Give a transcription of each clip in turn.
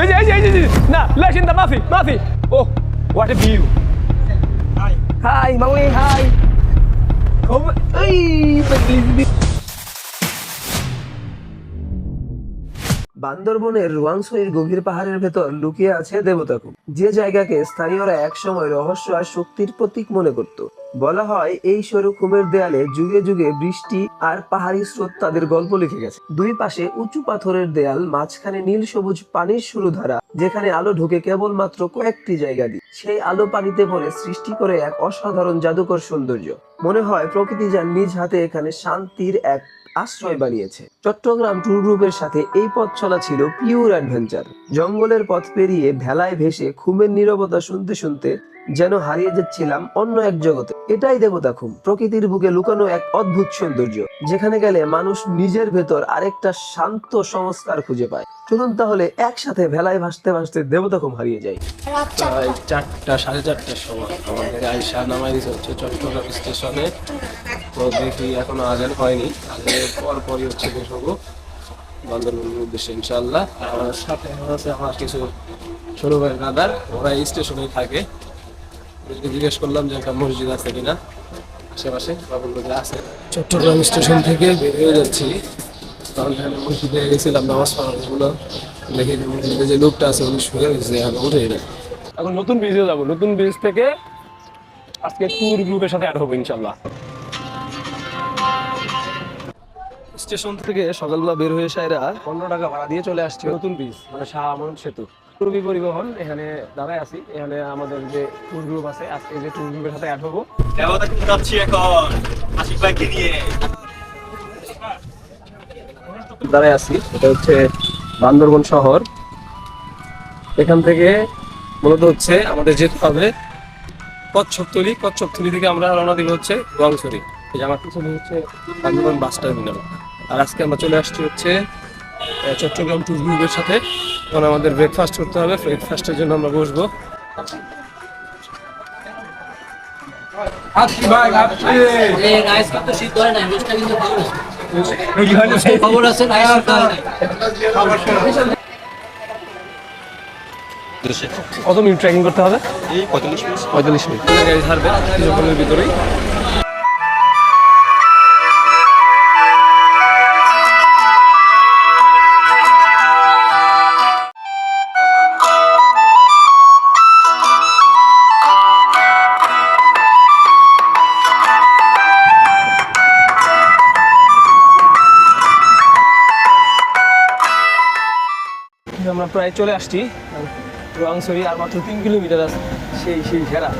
এই যে এই যে এই যে, না লাসিন্দা মাফি মাফি। ও হোয়াট এ ভিউ হাই মামুনি হাই এই বান্দরবনের রোয়াংছড়ির গভীর পাহাড়ের ভেতর লুকিয়ে আছে দেবতাকুপ যে জায়গাকে স্থানীয়রা একসময় রহস্য আর শক্তির প্রতীক মনে করত। বলা হয়, এই সরু কুমের দেয়ালে যুগে যুগে বৃষ্টি আর পাহাড়ি স্রোত তাদের গল্প লিখে গেছে। দুই পাশে উঁচু পাথরের দেয়াল, মাঝখানে নীল সবুজ পানির শুরু ধারা, যেখানে আলো ঢোকে কেবলমাত্র কয়েকটি জায়গা দিয়ে। সেই আলো পানিতে ভরে সৃষ্টি করে এক অসাধারণ জাদুকর সৌন্দর্য। মনে হয়, প্রকৃতি যার নিজ হাতে এখানে শান্তির এক আশ্রয় বানিয়েছে চট্টগ্রাম ট্যুর গ্রুপের সাথে এই পথ চলা ছিল পিওর অ্যাডভেঞ্চার জঙ্গলের পথ পেরিয়ে ভেলায় ভেসে খুমের নীরবতা শুনতে শুনতে যেন হারিয়ে যাচ্ছিলাম অন্য এক জগতে। এটাই দেবতা খুম প্রকৃতির বুকে লুকানো এক অদ্ভুত সৌন্দর্য যেখানে গেলে মানুষ নিজের ভেতর আরেকটা শান্ত সংস্কার খুঁজে পায়। চলুন তাহলে একসাথে ভেলায় ভাসতে ভাসতে দেবতা খুম হারিয়ে যাই। প্রায় চারটা সাড়ে চারটার সময় আমাদের আইসা নামাই দিতে হচ্ছে চট্টগ্রাম স্টেশনে। তো দেখি, এখনও আজান হয়নি। পর পরই হচ্ছে বসবো বান্দরবনের উদ্দেশ্যে ইনশাল্লাহ আমার সাথে আছে আমার কিছু ছোট ভাই ব্রাদার, ওরা স্টেশনে থাকে। জিজ্ঞেস করলাম যে একটা মসজিদ আছে কিনা, আশেপাশে বা বলল যে আছে। চট্টগ্রাম স্টেশন থেকে বের হয়ে যাচ্ছি। তখন এখানে মসজিদে গেছিলাম, নামাজ পড়ার জন্য। দেখি মসজিদে যে লোকটা আছে, উনি শুয়ে এখন উঠে না এখন নতুন ব্রিজে যাব। নতুন ব্রিজ থেকে আজকে ট্যুর গ্রুপের সাথে অ্যাড হব ইনশাল্লাহ স্টেশন থেকে সকালবেলা বের হয়ে সাইরা পনেরো টাকা ভাড়া দিয়ে চলে আসছে। নতুন ব্রিজ মানে শাহ আমন সেতু। পূর্বী পরিবহন এখানে দাঁড়ায় আছি। এখানে আমাদের যে ট্যুর গ্রুপ আছে আজকে যে ট্যুর গ্রুপের সাথে অ্যাড হব। যাচ্ছি এখন। আশিক ভাইকে নিয়ে। দাঁড়ায় আছি। এটা হচ্ছে বান্দরবন শহর। এখান থেকে মূলত হচ্ছে আমাদের যেতে হবে কচ্ছপতলি। কচ্ছপতলি থেকে আমরা রওনা দিব হচ্ছে রংছড়ি এই যে আমার পিছনে হচ্ছে বান্দরবন বাস টার্মিনাল। আর আজকে আমরা চলে আসছি হচ্ছে চট্টগ্রাম ট্যুর গ্রুপের সাথে। এখন আমাদের ব্রেকফাস্ট করতে হবে ব্রেকফাস্টের জন্য আমরা বসবো। কত মিনিট ট্রেকিং করতে হবে? পঁয়তাল্লিশ মিনিট। পঁয়তাল্লিশ মিনিট। গাড়ি ছাড়বে কিছুক্ষণের ভিতরেই। প্রায় চলে আসছি। রংসরি আর মাত্র তিন কিলোমিটার আছে সেই সেই ঘেরা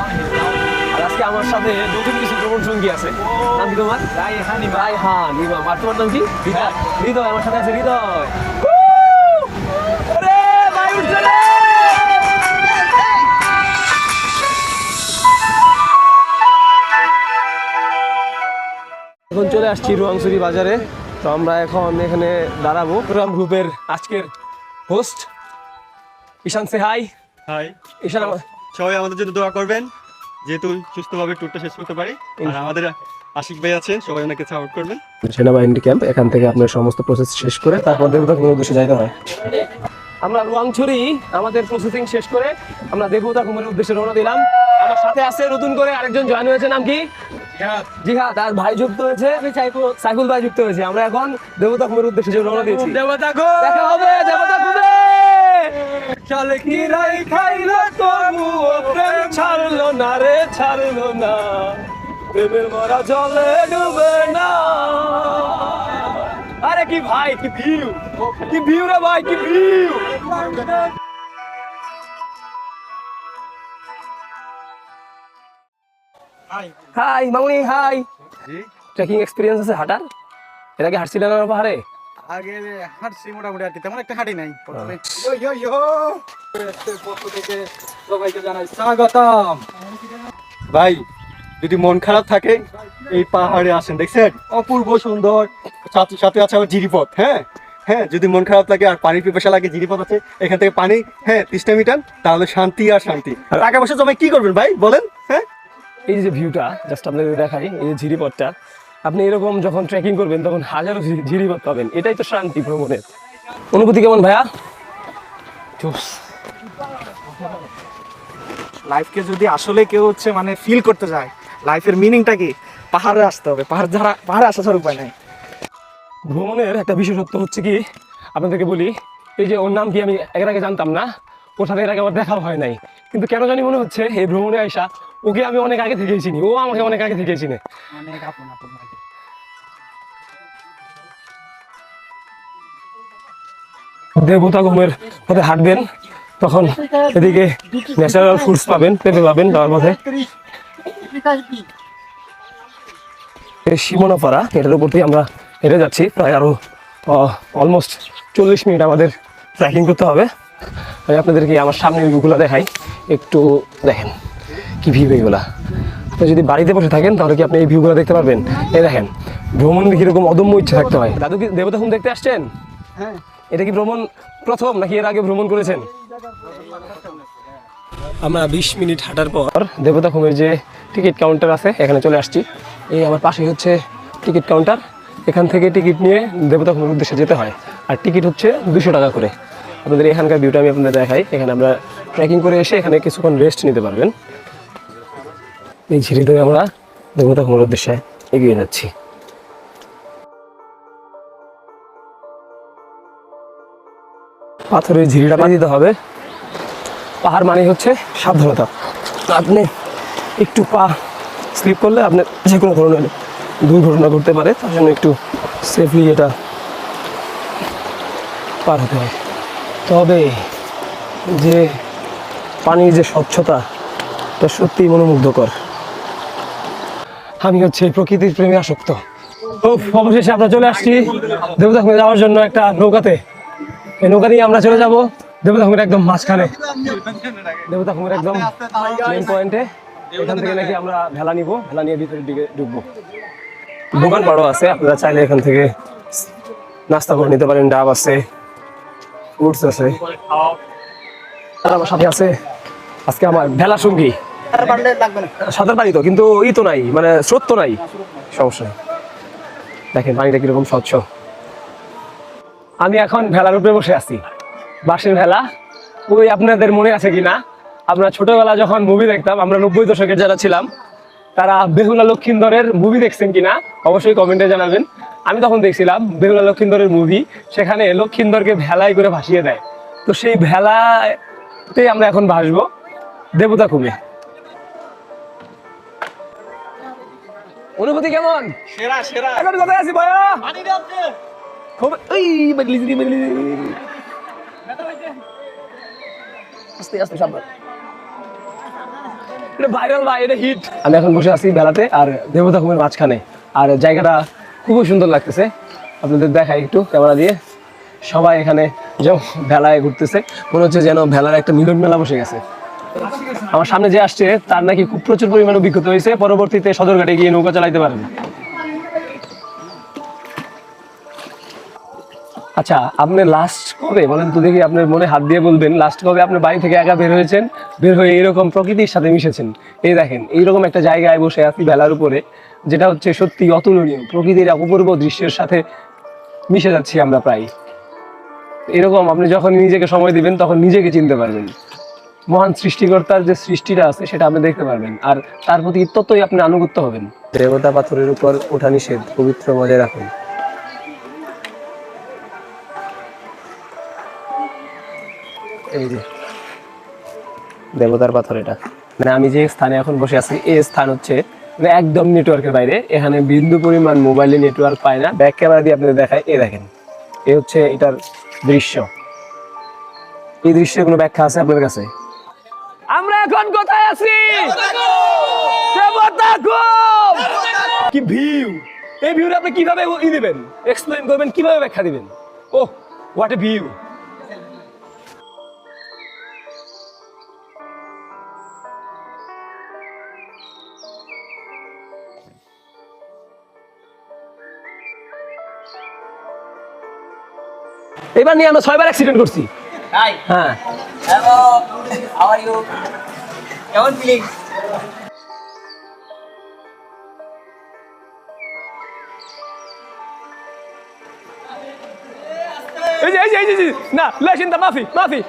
আর আজকে আমার সাথে নতুন কিছু ভ্রমণ সঙ্গী আছে। নাম কি তোমার? রাইহান রাইহান ইমাম। আর তোমার নাম কি? হৃদয়। হৃদয় আমার সাথে আছে হৃদয়। আরে, ভাই উঠছে রে! এখন চলে আসছি রুয়াংসুরি বাজারে। তো আমরা এখন এখানে দাঁড়াবো। প্রোগ্রাম গ্রুপের আজকের হোস্ট ঈশান সে হাই হাই ঈশান সবাই আমাদের জন্য দোয়া করবেন যেহেতু সুস্থভাবে ট্যুরটা শেষ করতে পারি। আর আমাদের আশিক ভাই আছে সবাই ওনাকে সাপোর্ট করবেন। সেনাবাহিনী ক্যাম্প এখান থেকে আপনার সমস্ত প্রসেস শেষ করে তারপর দেবতা কোনো উদ্দেশ্যে যাইতে হয়। আমরা রুয়াংছড়ি আমাদের প্রসেসিং শেষ করে আমরা দেবতা কুমারের উদ্দেশ্যে রওনা দিলাম। আমার সাথে আছে নতুন করে আরেকজন জয়েন হয়েছে নাম কি? জিহাদ। আর ভাই যুক্ত হয়েছে? সাইফুল। ভাই যুক্ত হয়েছে। আমরা এখন দেবতা কুমারের উদ্দেশ্যে রওনা দিয়েছি। দেবতা দেখা হবে দেবতা কুমে চলে কি রাই খাইলো তবু প্রেম ছাড়লো না রে ছাড়লো না। প্রেমের মরা জলে ডুবে না। আরে কি ভাই কি ভিউ। কি ভিউ রে ভাই কি ভিউ। হাই মামুনি হাই ট্রেকিং এক্সপিরিয়েন্স আছে হাঁটার? এর আগে হাঁটছিলেন না পাহাড়ে? আগে হাঁটছি মোটামুটি আর কি তেমন একটা হাঁটি নাই সবাইকে জানাই স্বাগতম। ভাই যদি মন খারাপ থাকে এই পাহাড়ে আসেন দেখছেন? অপূর্ব সুন্দর। সাথে সাথে আছে আমার জিরিপথ হ্যাঁ? হ্যাঁ যদি মন খারাপ লাগে আর পানির পিপাসা লাগে জিরিপথ আছে এখান থেকে পানি হ্যাঁ তিস্তা মিটান তাহলে শান্তি আর শান্তি। টাকা পয়সা জমায় কি করবেন ভাই বলেন? এই যে ভিউটা জাস্ট আপনাদের দেখাই এই যে ঝিরিপথটা আপনি এরকম যখন ট্রেকিং করবেন তখন হাজারো ঝিরিপথ পাবেন। এটাই তো শান্তি ভ্রমণের। অনুভূতি কেমন ভাইয়া? লাইফকে যদি আসলে কেউ হচ্ছে মানে ফিল করতে যায় লাইফের মিনিংটা কি? পাহাড়ে আসতে হবে। পাহাড় যারা পাহাড়ে আসা ছাড়া উপায় নাই। ভ্রমণের একটা বিশেষত্ব হচ্ছে কি? আপনাদেরকে বলি এই যে ওর নাম কি আমি এর আগে জানতাম না? ওর সাথে এর আগে আমার দেখা হয় নাই। কিন্তু কেন জানি মনে হচ্ছে এই ভ্রমণে আইসা ওকে আমি অনেক আগে থেকে চিনি। ও আমাকে অনেক আগে থেকে চিনে। দেবতা ঘুমের পথে হাঁটবেন তখন এদিকে ন্যাচারাল ফুডস পাবেন পেঁপে পাবেন যাওয়ার পথে। সীমনাপাড়া এটার উপর থেকে আমরা হেঁটে যাচ্ছি প্রায় আরও অলমোস্ট চল্লিশ মিনিট আমাদের ট্রেকিং করতে হবে। আমি আপনাদেরকে আমার সামনে ভিউগুলো দেখাই একটু দেখেন। কি ভিউ এইগুলা আপনি যদি বাড়িতে বসে থাকেন তাহলে কি আপনি এই ভিউগুলো দেখতে পারবেন? এই দেখেন ভ্রমণের কীরকম অদম্য ইচ্ছে থাকতে হয়। দাদু কি দেবতা হুম দেখতে আসছেন? হ্যাঁ। এটা কি ভ্রমণ প্রথম নাকি এর আগে ভ্রমণ করেছেন? আমরা বিশ মিনিট হাঁটার পর দেবতা খুমের যে টিকিট কাউন্টার আছে এখানে চলে আসছি। এই আমার পাশেই হচ্ছে টিকিট কাউন্টার। এখান থেকে টিকিট নিয়ে দেবতা খুমের উদ্দেশ্যে যেতে হয়। আর টিকিট হচ্ছে দুশো টাকা করে। আপনাদের এখানকার ভিউটা আমি আপনাদের দেখাই। এখানে আমরা ট্রেকিং করে এসে এখানে কিছুক্ষণ রেস্ট নিতে পারবেন। এই ঝিরি ধরে আমরা দেবতা খুমের উদ্দেশ্যে এগিয়ে যাচ্ছি। পাথরের ঝিরিটা পাড়ি দিতে হবে। পাহাড় মানে হচ্ছে সাবধানতা। আপনি একটু পা স্লিপ করলে আপনার যে কোনো ধরনের দুর্ঘটনা ঘটতে পারে, তার জন্য একটু সেফলি এটা পার হতে হয়। তবে যে পানির যে স্বচ্ছতা, এটা সত্যিই মনোমুগ্ধকর। আমি হচ্ছে প্রকৃতির প্রেমে আসক্ত। অবশেষে আমরা চলে আসছি দেবতা যাওয়ার জন্য একটা নৌকাতে। এই নৌকা নিয়ে আমরা চলে যাব দেবতা খুমের একদম মাঝখানে। দেবতা খুমের একদম পয়েন্টে এখান থেকে নাকি আমরা ভেলা নিব, ভেলা নিয়ে ভিতরের দিকে ঢুকবো। দোকান পাড়ও আছে, আপনারা চাইলে এখান থেকে নাস্তা করে নিতে পারেন, ডাব আছে, ফ্রুটস আছে। আমার সাথে আছে আজকে আমার ভেলা সঙ্গী। সাঁতার পানি তো, কিন্তু ই তো নাই মানে স্রোত তো নাই। সমস্যা দেখেন পানিটা কীরকম স্বচ্ছ। আমি এখন ভেলার উপরে বসে আছি। বাঁশের ভেলা, ওই আপনাদের মনে আছে কিনা? আমরা ছোটবেলা যখন মুভি দেখতাম, আমরা নব্বই দশকের যারা ছিলাম, তারা বেহুলা লক্ষিন্দরের মুভি দেখছেন কিনা? অবশ্যই কমেন্টে জানাবেন। আমি তখন দেখছিলাম বেহুলা লক্ষিন্দরের মুভি সেখানে লক্ষিন্দরকে ভেলায় করে ভাসিয়ে দেয়। তো সেই ভেলাতে আমরা এখন ভাসবো। দেবতা কুমে অনুভূতি কেমন? সেরা সেরা। এখন কোথায় আছি ভাইয়া? বদলি আস্তে আস্তে সাবধান। এটা ভাইরাল ভাই এটা হিট আমি এখন বসে আছি বেলাতে আর দেবতা কুমের মাঝখানে। আর জায়গাটা খুবই সুন্দর লাগতেছে। আপনাদের দেখাই একটু ক্যামেরা দিয়ে। সবাই এখানে যেমন ভেলায় ঘুরতেছে মনে হচ্ছে যেন ভেলার একটা মিলন মেলা বসে গেছে। আমার সামনে যে আসছে, তার নাকি খুব প্রচুর পরিমাণে অভিজ্ঞতা হয়েছে। পরবর্তীতে সদরঘাটে গিয়ে নৌকা চালাইতে পারবে। আচ্ছা আপনি লাস্ট কবে, বলেন তো দেখি আপনার মনে হাত দিয়ে বলবেন লাস্ট কবে আপনি বাড়ি থেকে একা বের হয়েছেন, বের হয়ে এরকম প্রকৃতির সাথে মিশেছেন? এই দেখেন, এইরকম একটা জায়গায় বসে আছি বেলার উপরে, যেটা হচ্ছে সত্যি অতুলনীয়। প্রকৃতির অপূর্ব দৃশ্যের সাথে মিশে যাচ্ছি আমরা প্রায়। এরকম আপনি যখন নিজেকে সময় দিবেন, তখন নিজেকে চিনতে পারবেন। মহান সৃষ্টিকর্তার যে সৃষ্টিটা আছে, সেটা আপনি দেখতে পারবেন। আর তার প্রতি ততই আপনি আনুগত্য হবেন। দেবতা পাথরের উপর ওঠা নিষেধ, পবিত্র বজায় রাখুন। এই যে, দেবতার পাথর এটা। মানে আমি যে স্থানে এখন বসে আছি, এই স্থান হচ্ছে মানে একদম নেটওয়ার্কের বাইরে। এখানে বিন্দু পরিমাণ মোবাইলে নেটওয়ার্ক পায় না। ব্যাক ক্যামেরা দিয়ে আপনাদের দেখায় এ দেখেন। এ হচ্ছে এটার দৃশ্য। এই দৃশ্যের কোনো ব্যাখ্যা আছে আপনার কাছে? এখন কোথায় আছি? কি ভিউ! এই ভিউটা আপনি কীভাবে ই দিবেন? এক্সপ্লেইন করবেন কীভাবে ব্যাখ্যা দিবেন? ও হোয়াট এ ভিউ এবার নিয়ে আমরা ছয়বার অ্যাক্সিডেন্ট করছি. হ্যাঁ। কেমন ফিলিং এই যে এই যে এই যে, এই যে না লেশিন্দা মাফি মাফি।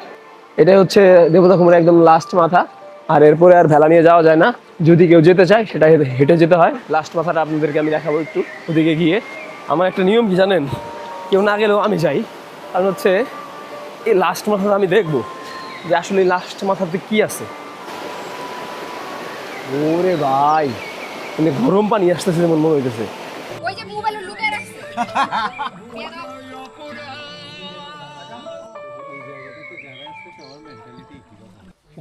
এটা হচ্ছে দেবতা কুমার একদম লাস্ট মাথা। আর এরপরে আর ভেলা নিয়ে যাওয়া যায় না। যদি কেউ যেতে চায় সেটা হেঁটে- হেঁটে যেতে হয়। লাস্ট মাথাটা আপনাদেরকে আমি দেখাবো একটু ওদিকে গিয়ে। আমার একটা নিয়ম কি জানেন? কেউ না গেলেও আমি যাই। কারণ হচ্ছে এই লাস্ট মাথাটা আমি দেখব যে আসলে লাস্ট মাথাতে কি আছে। ওরে ভাই মানে গরম পানি আসতেছে মনে হইতেছে। ওই যে মোবাইল লুকিয়ে রাখছে।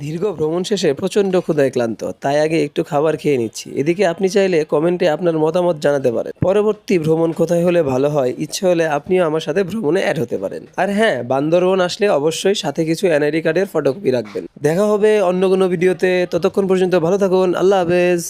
দীর্ঘ ভ্রমণ শেষে প্রচণ্ড ক্ষুদায় ক্লান্ত, তাই আগে একটু খাবার খেয়ে নিচ্ছি। এদিকে আপনি চাইলে কমেন্টে আপনার মতামত জানাতে পারেন। পরবর্তী ভ্রমণ কোথায় হলে ভালো হয়? ইচ্ছে হলে আপনিও আমার সাথে ভ্রমণে অ্যাড হতে পারেন। আর হ্যাঁ বান্দরবন আসলে অবশ্যই সাথে কিছু এনআইডি কার্ডের ফটোকপি রাখবেন। দেখা হবে অন্য কোনো ভিডিওতে ততক্ষণ পর্যন্ত ভালো থাকুন। আল্লাহ হাফেজ।